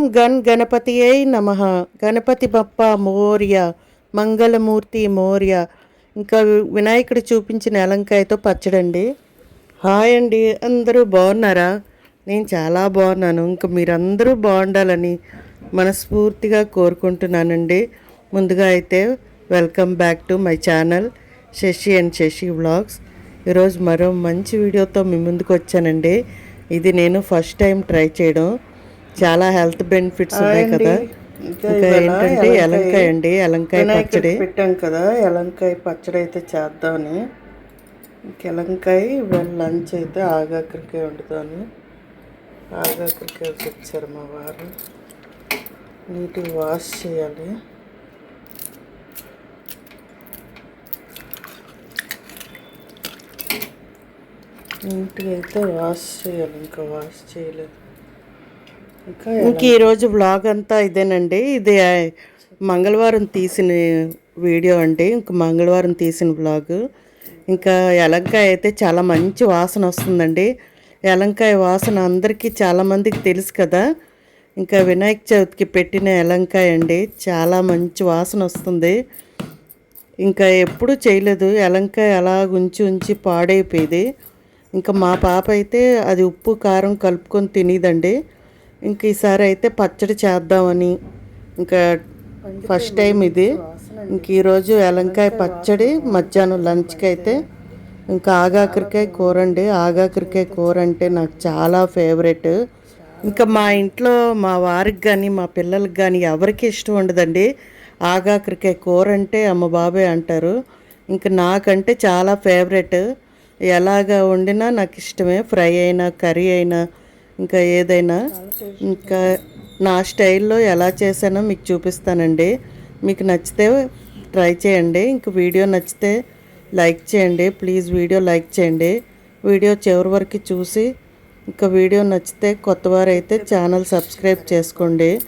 ఓం gun గణపతియై నమ గణపతి బప్ప మోర్య మంగళమూర్తి మోర్య ఇంకా వినాయకుడు చూపించిన అలంకాయతో పచ్చడండి. హాయ్ అండి అందరూ బాగున్నారా? నేను చాలా బాగున్నాను. ఇంకా మీరందరూ బాగుండాలని మనస్ఫూర్తిగా కోరుకుంటున్నానండి. ముందుగా అయితే welcome back to my channel Shashi and Shashi vlogs. ఈరోజు మరో మంచి వీడియోతో మీ ముందుకు వచ్చానండి. ఇది నేను ఫస్ట్ టైం ట్రై చేయడం. చాలా హెల్త్ బెనిఫిట్స్ ఉన్నాయి కదా. ఇంకా ఏంటంటే ఎలంకాయ అండి ఎలంకాయ పచ్చడి. పెట్టాం కదా ఎలంకాయ పచ్చడి అయితే చేద్దామని ఎలంకాయ ఇవాళ లంచ్ అయితే ఆగాకరికాయ వండుతాను. ఆగాకరికాయ తెచ్చారు మా వారు. నీట్గా వాష్ చేయాలి. నీట్గా అయితే వాష్ చేయాలి ఇంకా వాష్ చేయలేదు. ఇంక ఈరోజు వ్లాగ్ అంతా ఇదేనండి. ఇది మంగళవారం తీసిన వీడియో అండి. ఇంక మంగళవారం తీసిన బ్లాగ్ ఇంకా ఎలంకాయ అయితే చాలా మంచి వాసన వస్తుందండి. ఎలంకాయ వాసన అందరికీ చాలామందికి తెలుసు కదా. ఇంకా వినాయక చవితికి పెట్టిన ఎలంకాయ అండి. చాలా మంచి వాసన వస్తుంది. ఇంకా ఎప్పుడు చేయలేదు. ఎలంకాయ అలా ఉంచి ఉంచి పాడైపోయేది. ఇంకా మా పాప అయితే అది ఉప్పు కారం కలుపుకొని తినేదండి. ఇంక ఈసారి అయితే పచ్చడి చేద్దామని ఇంకా ఫస్ట్ టైం ఇది. ఇంక ఈరోజు ఎలంకాయ పచ్చడి మధ్యాహ్నం లంచ్కి అయితే ఇంకా ఆగాకరికాయ కూర అండి. ఆగాకరికాయ కూర అంటే నాకు చాలా ఫేవరెట్ ఇంకా మా ఇంట్లో మా వారికి కానీ మా పిల్లలకి కానీ ఎవరికి ఇష్టం ఉండదండి. ఆగాకరికాయ కూర అంటే అమ్మ బాబాయ్ అంటారు. ఇంకా నాకంటే చాలా ఫేవరెట్ ఎలాగ వండినా నాకు ఇష్టమే. ఫ్రై అయినా కర్రీ అయినా ఇంకా ఏదైనా ఇంకా నా స్టైల్లో ఎలా చేశానో మీకు చూపిస్తానండి. మీకు నచ్చితే ట్రై చేయండి. ఇంక వీడియో నచ్చితే లైక్ చేయండి. ప్లీజ్ వీడియో లైక్ చేయండి. వీడియో చివరి వరకు చూసి ఇంకా వీడియో నచ్చితే కొత్త వారైతే ఛానల్ సబ్స్క్రైబ్ చేసుకోండి.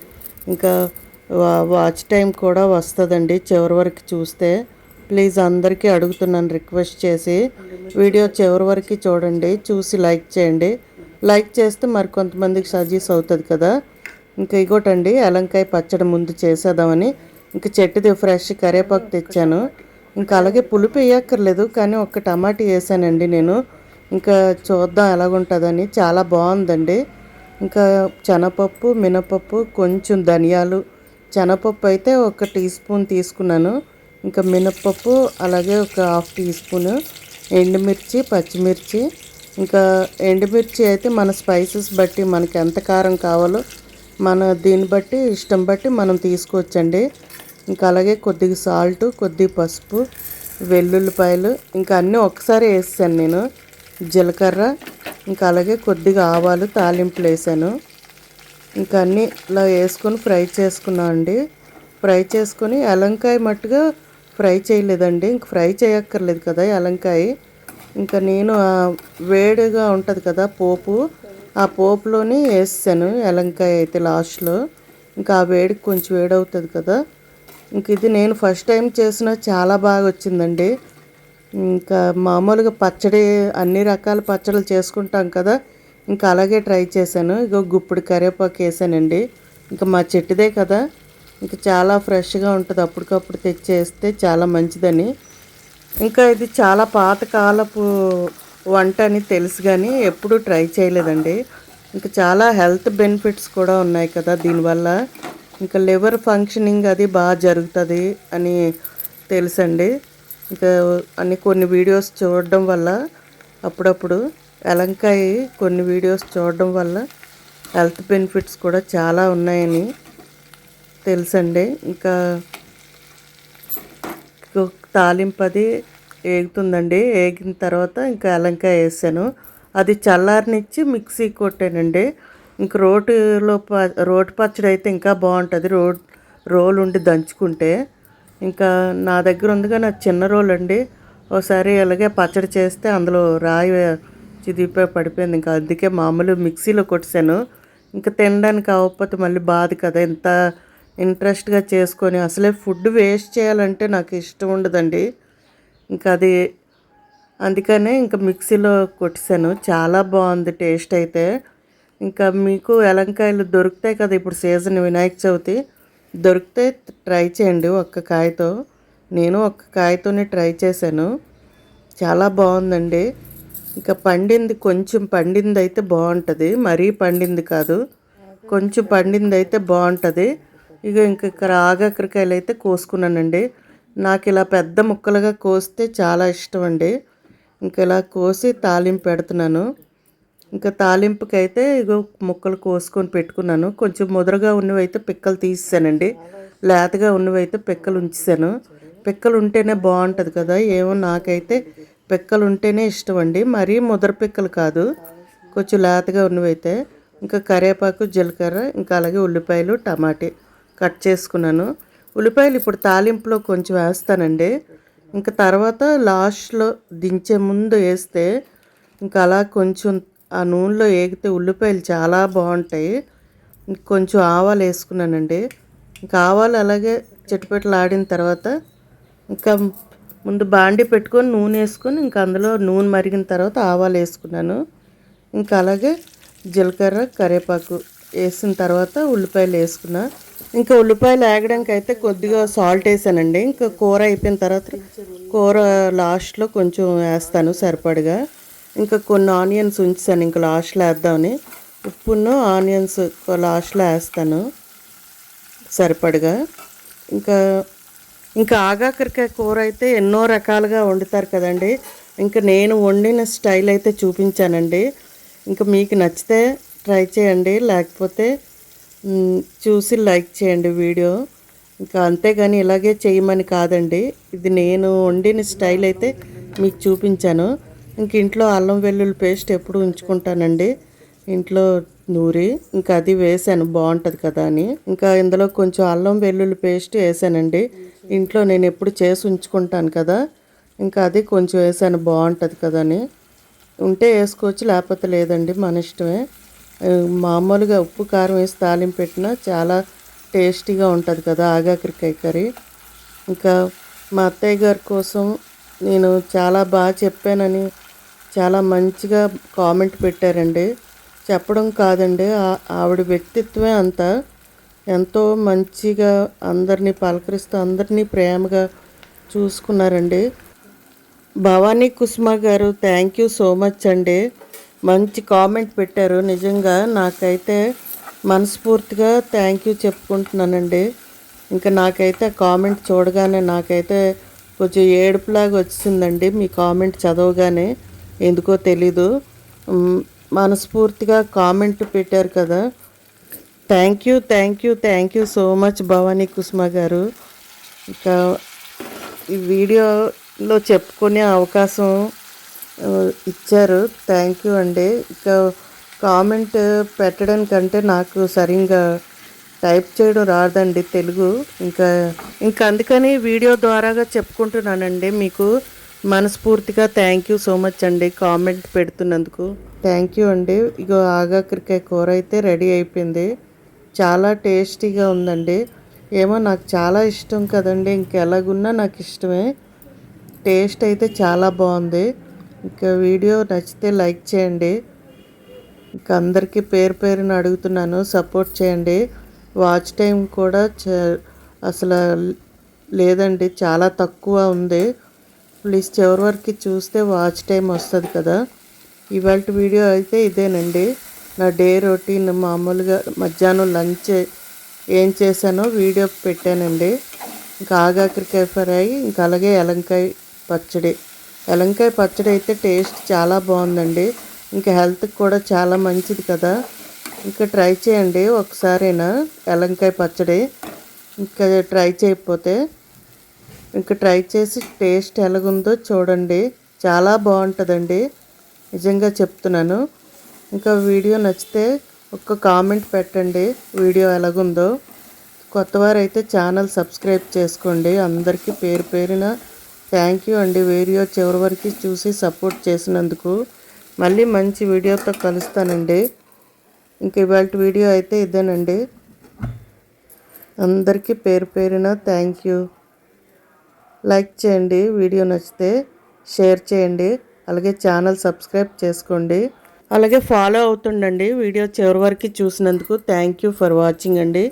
ఇంకా వా- వాచ్ టైం కూడా వస్తుందండి చివరి వరకు చూస్తే. ప్లీజ్ అందరికీ అడుగుతున్నాను రిక్వెస్ట్ చేసి. వీడియో చివరి వరకు చూడండి. చూసి లైక్ చేయండి. లైక్ చేస్తే మరి కొంతమందికి సజెస్ అవుతుంది కదా. ఇంకా ఇగోటండి అలంకాయ పచ్చడి ముందు చేసేద్దామని. ఇంకా చెట్టుది ఫ్రెష్ కరివేపాకు తెచ్చాను. ఇంకా అలాగే పులుపు వేయక్కర్లేదు కానీ ఒక టమాటా వేసానండి నేను. ఇంకా చూద్దాం ఎలాగుంటుందని. చాలా బాగుందండి. ఇంకా శనగపప్పు మినపప్పు కొంచెం ధనియాలు. శనపప్పు అయితే ఒక టీ స్పూన్ తీసుకున్నాను. ఇంకా మినపప్పు అలాగే ఒక హాఫ్ టీ స్పూన్. ఎండుమిర్చి పచ్చిమిర్చి. ఇంకా ఎండుమిర్చి అయితే మన స్పైసెస్ బట్టి మనకి ఎంత కారం కావాలో మన దీన్ని బట్టి ఇష్టం బట్టి మనం తీసుకోవచ్చండి. ఇంకా అలాగే కొద్దిగా సాల్ట్ కొద్దిగా పసుపు వెల్లుల్లిపాయలు ఇంకా అన్నీ ఒకసారి వేసాను నేను. జీలకర్ర ఇంకా అలాగే కొద్దిగా ఆవాలు తాలింపులు వేసాను. ఇంకా అన్నీ ఇలా వేసుకొని ఫ్రై చేసుకున్నాం అండి. ఫ్రై చేసుకొని ఎలంకాయ మట్టుగా ఫ్రై చేయలేదండి. ఇంక ఫ్రై చేయక్కర్లేదు కదా ఎలంకాయ. ఇంకా నేను వేడిగా ఉంటుంది కదా పోపు ఆ పోపులోని వేసాను ఎలంకాయ అయితే లాస్ట్లో. ఇంకా ఆ వేడికి కొంచెం వేడవుతుంది కదా. ఇంక ఇది నేను ఫస్ట్ టైం చేసిన చాలా బాగా వచ్చిందండి. ఇంకా మామూలుగా పచ్చడి అన్ని రకాల పచ్చళ్ళు చేసుకుంటాం కదా. ఇంకా అలాగే ట్రై చేశాను. ఇగో గుప్పుడు కరివేపాకు వేసానండి. ఇంకా మా చెట్టుదే కదా. ఇంకా చాలా ఫ్రెష్గా ఉంటుంది. అప్పటికప్పుడు తెచ్చేస్తే చాలా మంచిదని. ఇంకా ఇది చాలా పాతకాలపు వంట అని తెలుసు కానీ ఎప్పుడూ ట్రై చేయలేదండి. ఇంకా చాలా హెల్త్ బెనిఫిట్స్ కూడా ఉన్నాయి కదా దీనివల్ల. ఇంకా లివర్ ఫంక్షనింగ్ అది బాగా జరుగుతుంది అని తెలుసండి. ఇంకా అన్ని కొన్ని వీడియోస్ చూడడం వల్ల అప్పుడప్పుడు ఎలంకాయ కొన్ని వీడియోస్ చూడడం వల్ల హెల్త్ బెనిఫిట్స్ కూడా చాలా ఉన్నాయని తెలుసండి. ఇంకా తాలింపది వేగుతుందండి ఏగుతుందండి. ఏగిన తర్వాత ఇంకా అలంకాయ వేసాను. అది చల్లారనిచ్చి మిక్సీ కొట్టానండి. ఇంక రోటిలో ప రోటి పచ్చడి అయితే ఇంకా బాగుంటుంది. రో రోలు ఉండి దంచుకుంటే. ఇంకా నా దగ్గర ఉందిగా నా చిన్న రోలు అండి ఒకసారి అలాగే పచ్చడి చేస్తే అందులో రాయి చిదిగిపోయి పడిపోయింది. ఇంకా అందుకే మామూలు మిక్సీలో కొట్టాను ఇంకా తినడానికి అవ్వకపోతే మళ్ళీ బాధ కదా. ఇంత ఇంట్రెస్ట్గా చేసుకొని అసలే ఫుడ్ వేస్ట్ చేయాలంటే నాకు ఇష్టం ఉండదండి. ఇంకా అది అందుకనే ఇంకా మిక్సీలో కొట్టేశాను. చాలా బాగుంది టేస్ట్ అయితే. ఇంకా మీకు ఎలంకాయలు దొరుకుతాయి కదా ఇప్పుడు సీజన్ వినాయక చవితి. దొరికితే ట్రై చేయండి ఒక్క కాయతో. నేను ఒక్క కాయతోనే ట్రై చేశాను. చాలా బాగుందండి. ఇంకా పండింది కొంచెం పండింది అయితే బాగుంటుంది. మరీ పండింది కాదు. కొంచెం పండింది అయితే బాగుంటుంది. ఇక ఇంక ఇక్కడ ఆగాకరకాయలు అయితే కోసుకున్నానండి. నాకు ఇలా పెద్ద ముక్కలుగా కోస్తే చాలా ఇష్టం అండి ఇంక ఇలా కోసి తాలింపు పెడుతున్నాను. ఇంకా తాలింపుకి అయితే ఇగో ముక్కలు కోసుకొని పెట్టుకున్నాను. కొంచెం ముదరగా ఉన్నవి అయితే పిక్కలు తీసానండి లేతగా ఉన్నవి అయితే పిక్కలు ఉంచేసాను. పిక్కలు ఉంటేనే బాగుంటుంది కదా. ఏమో నాకైతే పిక్కలు ఉంటేనే ఇష్టం అండి మరీ ముదర పిక్కలు కాదు. కొంచెం లేతగా ఉన్నవి అయితే ఇంకా కరివేపాకు జీలకర్ర ఇంకా అలాగే ఉల్లిపాయలు టమాటే కట్ చేసుకున్నాను. ఉల్లిపాయలు ఇప్పుడు తాలింపులో కొంచెం వేస్తానండి. ఇంకా తర్వాత లాస్ట్లో దించే ముందు వేస్తే ఇంకా అలా కొంచెం ఆ నూనెలో ఏగితే ఉల్లిపాయలు చాలా బాగుంటాయి. కొంచెం ఆవాలు వేసుకున్నానండి. ఇంకా ఆవాలు అలాగే చిటపెట్టలు ఆడిన తర్వాత ఇంకా ముందు బాండి పెట్టుకొని నూనె వేసుకొని ఇంకా అందులో నూనె మరిగిన తర్వాత ఆవాలు వేసుకున్నాను. ఇంకా అలాగే జీలకర్ర కరివేపాకు వేసిన తర్వాత ఉల్లిపాయలు వేసుకున్నాను ఇంకా ఉల్లిపాయలు ఆగడానికి అయితే కొద్దిగా సాల్ట్ వేసానండి. ఇంకా కూర అయిపోయిన తర్వాత కూర లాస్ట్లో కొంచెం వేస్తాను సరిపడగా. ఇంకా కొన్ని ఆనియన్స్ ఉంచాను ఇంకా లాస్ట్లో వేద్దామని. ఉప్పును ఆనియన్స్ లాస్ట్లో వేస్తాను సరిపడగా. ఇంకా ఇంకా ఆగాకరికాయ కూర అయితే ఎన్నో రకాలుగా వండుతారు కదండి. ఇంకా నేను వండిన స్టైల్ అయితే చూపించానండి. ఇంకా మీకు నచ్చితే ట్రై చేయండి లేకపోతే చూసి లైక్ చేయండి వీడియో. ఇంకా అంతేగాని ఇలాగే చేయమని కాదండి. ఇది నేను వండిన స్టైల్ అయితే మీకు చూపించాను. ఇంక ఇంట్లో అల్లం వెల్లుల్లి పేస్ట్ ఎప్పుడు ఉంచుకుంటానండి. ఇంట్లో నూరి ఇంకా అది వేసాను బాగుంటుంది కదా అని. ఇంకా ఇందులో కొంచెం అల్లం వెల్లుల్లి పేస్ట్ వేసానండి. ఇంట్లో నేను ఎప్పుడు చేసి ఉంచుకుంటాను కదా. ఇంకా అది కొంచెం వేసాను బాగుంటుంది కదా అని. ఉంటే వేసుకోవచ్చు లేకపోతే లేదండి మన ఇష్టమే. మామూలుగా ఉప్పు కారం వేసి తాలింపు పెట్టినా చాలా టేస్టీగా ఉంటుంది కదా ఆగాకరికాయ కర్రీ. ఇంకా మా అత్తయ్య గారి కోసం నేను చాలా బాగా చెప్పానని చాలా మంచిగా కామెంట్ పెట్టారండి. చెప్పడం కాదండి ఆవిడ వ్యక్తిత్వమే అంత. ఎంతో మంచిగా అందరినీ పలకరిస్తూ అందరినీ ప్రేమగా చూసుకున్నారండి. భవానీ కుసుమ గారు థ్యాంక్ యూ సో మచ్ అండి. మంచి కామెంట్ పెట్టారు. నిజంగా నాకైతే మనస్ఫూర్తిగా థ్యాంక్ యూ చెప్పుకుంటున్నానండి. ఇంకా నాకైతే కామెంట్ చూడగానే నాకైతే కొంచెం ఏడుపులాగా వచ్చిందండి. మీ కామెంట్ చదవగానే ఎందుకో తెలీదు. మనస్ఫూర్తిగా కామెంట్ పెట్టారు కదా. Thank you thank you thank you so much Bhavani Kusuma గారు. ఇంకా ఈ వీడియోలో చెప్పుకునే అవకాశం ఇచ్చారు. థ్యాంక్ యూ అండి. ఇంకా కామెంట్ పెట్టడానికంటే నాకు సరిగ్గా టైప్ చేయడం రాదండి తెలుగు. ఇంకా ఇంకా అందుకని వీడియో ద్వారాగా చెప్పుకుంటున్నానండి. మీకు మనస్ఫూర్తిగా థ్యాంక్ యూ సో మచ్ అండి కామెంట్ పెడుతున్నందుకు. థ్యాంక్ యూ అండి. ఇగో ఆగాకరికాయ కూర అయితే రెడీ అయిపోయింది. చాలా టేస్టీగా ఉందండి. ఏమో నాకు చాలా ఇష్టం కదండి. ఇంకెలాగున్నా నాకు ఇష్టమే. టేస్ట్ అయితే చాలా బాగుంది. ఇంకా వీడియో నచ్చితే లైక్ చేయండి. ఇంకా అందరికీ పేరు పేరుని అడుగుతున్నాను సపోర్ట్ చేయండి. వాచ్ టైం కూడా అసలు లేదండి చాలా తక్కువ ఉంది. ప్లీజ్ చివరి వరకు చూస్తే వాచ్ టైం వస్తుంది కదా. ఇవాళ వీడియో అయితే ఇదేనండి. నా డే రొటీన్ మామూలుగా మధ్యాహ్నం లంచ్ ఏం చేశానో వీడియో పెట్టానండి. ఇంకా ఆగాకరికాయ ఫ్రై ఇంకా అలాగే ఎలంకాయ పచ్చడి. ఎలంకాయ పచ్చడి అయితే టేస్ట్ చాలా బాగుందండి. ఇంకా హెల్త్కి కూడా చాలా మంచిది కదా. ఇంకా ట్రై చేయండి ఒకసారైనా ఎలంకాయ పచ్చడి. ఇంకా ట్రై చేయకపోతే ఇంకా ట్రై చేసి టేస్ట్ ఎలాగుందో చూడండి. చాలా బాగుంటుందండి. నిజంగా చెప్తున్నాను. ఇంకా వీడియో నచ్చితే ఒక కామెంట్ పెట్టండి. వీడియో ఎలాగుందో. కొత్తవారు అయితే ఛానల్ సబ్స్క్రైబ్ చేసుకోండి. అందరికీ పేరు పేరున థ్యాంక్ యూ అండి. వీడియో చివరి వరకు చూసి సపోర్ట్ చేసినందుకు మళ్ళీ మంచి వీడియోతో కలుస్తానండి. ఇంక ఇవాళ వీడియో అయితే ఇదేనండి. అందరికీ పేరు పేరున థ్యాంక్ యూ. లైక్ చేయండి వీడియో నచ్చితే షేర్ చేయండి అలాగే ఛానల్ సబ్స్క్రైబ్ చేసుకోండి. అలాగే ఫాలో అవుతుండండి. వీడియో చివరి వరకు చూసినందుకు థ్యాంక్ యూ ఫర్ వాచింగ్ అండి.